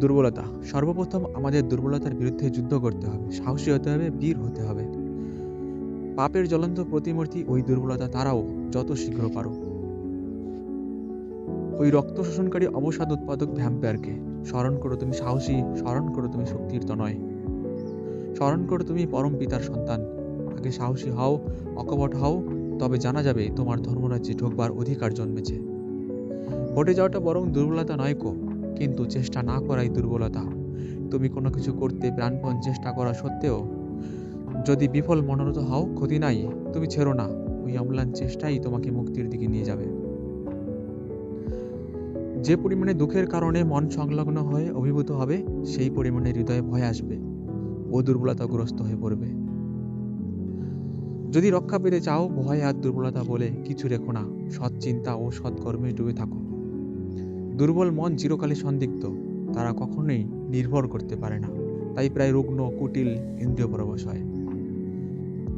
দুর্বলতা। সর্বপ্রথম আমাদের দুর্বলতার বিরুদ্ধে যুদ্ধ করতে হবে। সাহসী হতে হবে, বীর হতে হবে। পাপের জ্বলন্ত প্রতিমূর্তি ওই দুর্বলতা তারাও যত শীঘ্র পারো। ওই রক্ত শোষণকারী অবসাদ উৎপাদক ভ্যাম্পায়ারকে, স্মরণ করো তুমি সাহসী, স্মরণ করো তুমি শক্তির তো নয়। স্মরণ করো তুমি পরম পিতার সন্তান। আগে সাহসী হও, অকপট হও, তবে জানা যাবে তোমার ধর্মরাজ্যে ঢোকবার অধিকার জন্মেছে। ঘটে যাওয়াটা বরং দুর্বলতা নয় কো। কিন্তু চেষ্টা না করাই দুর্বলতা। তুমি কোনো কিছু করতে প্রাণপণ চেষ্টা করা সত্ত্বেও, যদি বিফল মনোরত হও, ক্ষতি নাই, তুমি ছেড়ো না। ওই অম্লান চেষ্টাই তোমাকে মুক্তির দিকে নিয়ে যাবে। যে পরিমাণে দুঃখের কারণে মন সংলগ্ন হয়ে অভিভূত হবে, সেই পরিমাণে হৃদয়ে ভয় আসবে। ও দুর্বলতাগ্রস্ত হয়ে পড়বে। যদি রক্ষা পেতে চাও, ভয় আর দুর্বলতা বলে কিছু রেখো না। সৎ চিন্তা ও সৎকর্মে ডুবে থাকো। দুর্বল মন চিরকালে সন্দিগ্ধ। তারা কখনোই নির্ভর করতে পারে না। তাই প্রায় রুগ্ন, কুটিল, ইন্দ্রিয় পরবশ হয়।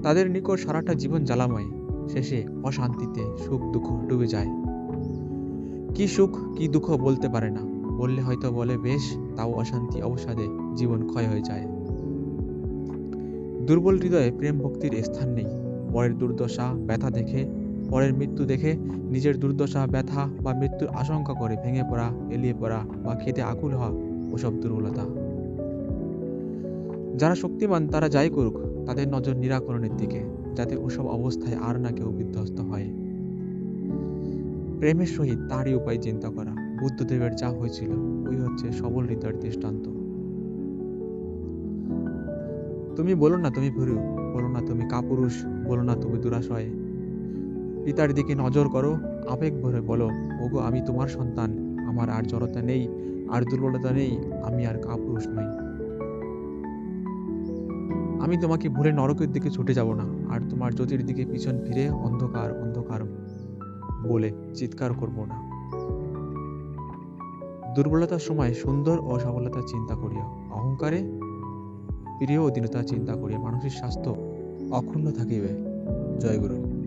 তাদের নিকট সারাটা জীবন জ্বালাময়। শেষে অশান্তিতে সুখ, দুঃখ ডুবে যায়। কি সুখ, কি দুঃখ বলতে পারে না। বললে হয়তো বলে, বেশ, তাও অশান্তি অবসাদে জীবন ক্ষয় হয়ে যায়। দুর্বল হৃদয়ে প্রেম ভক্তির স্থান নেই। পরের দুর্দশা, ব্যথা দেখে পরের মৃত্যু দেখে নিজের দুর্দশা, ব্যথা বা মৃত্যুর আশঙ্কা করে ভেঙে পড়া, এলিয়ে পড়া বা খেতে আকুল হওয়া ওসব দুর্বলতা। যারা শক্তিমান, তারা যাই করুক, তাদের নজর নিরাকরণের দিকে, যাতে ওসব অবস্থায় আর না কেউ বিধ্বস্ত হয়। প্রেমের সহিত তারই উপায় চিন্তা করা, বুদ্ধদেবের যা হয়েছিল, ওই হচ্ছে সবল হৃদয়ের দৃষ্টান্ত। তুমি বলো না তুমি ভুরু, বলো না তুমি কাপুরুষ, বলো না তুমি দুরাশয়। পিতার দিকে নজর করো, আবেগ ভরে বলো, ওগো, আমি তোমার সন্তান, আমার আর জড়তা নেই, আর দুর্বলতা নেই, আমি আর কাপুরুষ নই। আমি তোমাকে ভুলে নরকের দিকে ছুটে যাব না, আর তোমার জ্যোতির দিকে পিছন ফিরে অন্ধকার অন্ধকার বলে চিৎকার করব না। দুর্বলতার সময় সুন্দর ও সফলতার চিন্তা করিও, অহংকারে প্রিয় অধীনতা চিন্তা করিয়া মানুষের স্বাস্থ্য অক্ষুণ্ণ থাকিবে, জয়গুরু।